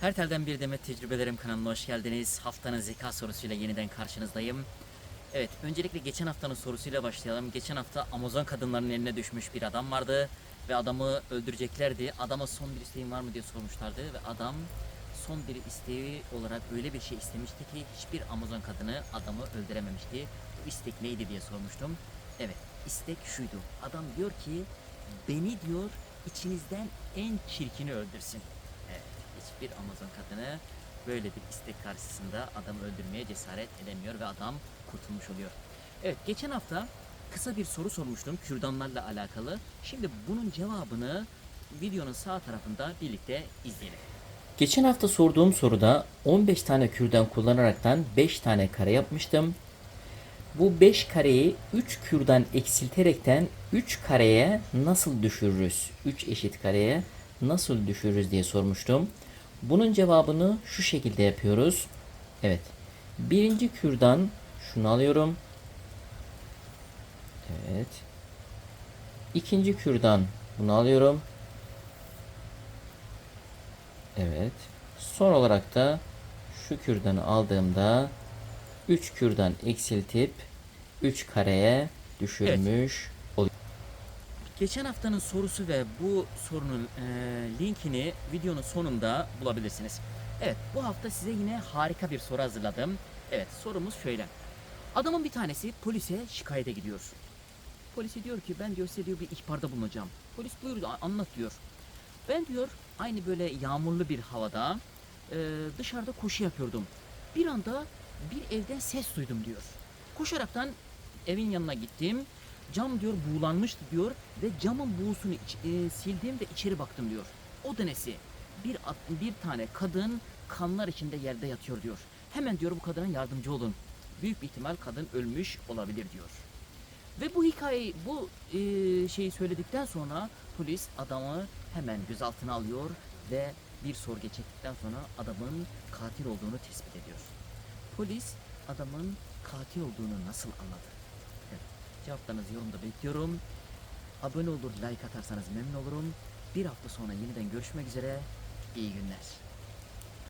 Her telden bir demet tecrübelerim kanalına hoş geldiniz. Haftanın zeka sorusuyla yeniden karşınızdayım. Evet, öncelikle geçen haftanın sorusuyla başlayalım. Geçen hafta Amazon kadınlarının eline düşmüş bir adam vardı ve adamı öldüreceklerdi. Adama son bir isteğin var mı diye sormuşlardı ve adam son bir isteği olarak öyle bir şey istemişti ki hiçbir Amazon kadını adamı öldürememişti. Bu istek neydi diye sormuştum. Evet, istek şuydu. Adam diyor ki beni diyor içinizden en çirkini öldürsün. Hiçbir Amazon kadını böyle bir istek karşısında adamı öldürmeye cesaret edemiyor ve adam kurtulmuş oluyor. Evet, geçen hafta kısa bir soru sormuştum kürdanlarla alakalı. Şimdi bunun cevabını videonun sağ tarafında birlikte izleyelim. Geçen hafta sorduğum soruda 15 tane kürdan kullanaraktan 5 tane kare yapmıştım. Bu 5 kareyi 3 kürdan eksilterekten 3 kareye nasıl düşürürüz? 3 eşit kareye nasıl düşürürüz diye sormuştum. Bunun cevabını şu şekilde yapıyoruz. Evet. Birinci kürdan şunu alıyorum. Evet. İkinci kürdan bunu alıyorum. Evet. Son olarak da şu kürdanı aldığımda 3 kürdan eksiltip 3 kareye düşürmüş oluyor. Geçen haftanın sorusu ve bu sorunun e, linkini videonun sonunda bulabilirsiniz. Evet bu hafta size yine harika bir soru hazırladım. Evet sorumuz şöyle. Adamın bir tanesi polise şikayete gidiyor. Polisi diyor ki ben diyor size diyor bir ihbarda bulunacağım. Polis buyur anlat diyor. Ben diyor aynı böyle yağmurlu bir havada e, dışarıda koşu yapıyordum. Bir anda bir evden ses duydum diyor. Koşaraktan evin yanına gittim. Cam diyor buğulanmıştı diyor ve camın buğusunu iç, e, sildim ve içeri baktım diyor. O da nesi? Bir, bir tane kadın kanlar içinde yerde yatıyor diyor. Hemen diyor bu kadına yardımcı olun. Büyük bir ihtimal kadın ölmüş olabilir diyor. Ve bu hikayeyi, bu e, şeyi söyledikten sonra polis adamı hemen gözaltına alıyor ve bir sorgu çektikten sonra adamın katil olduğunu tespit ediyor. Polis adamın katil olduğunu nasıl anladı? Cevaplarınızı yorumda bekliyorum. Abone olur, like atarsanız memnun olurum. Bir hafta sonra yeniden görüşmek üzere. İyi günler.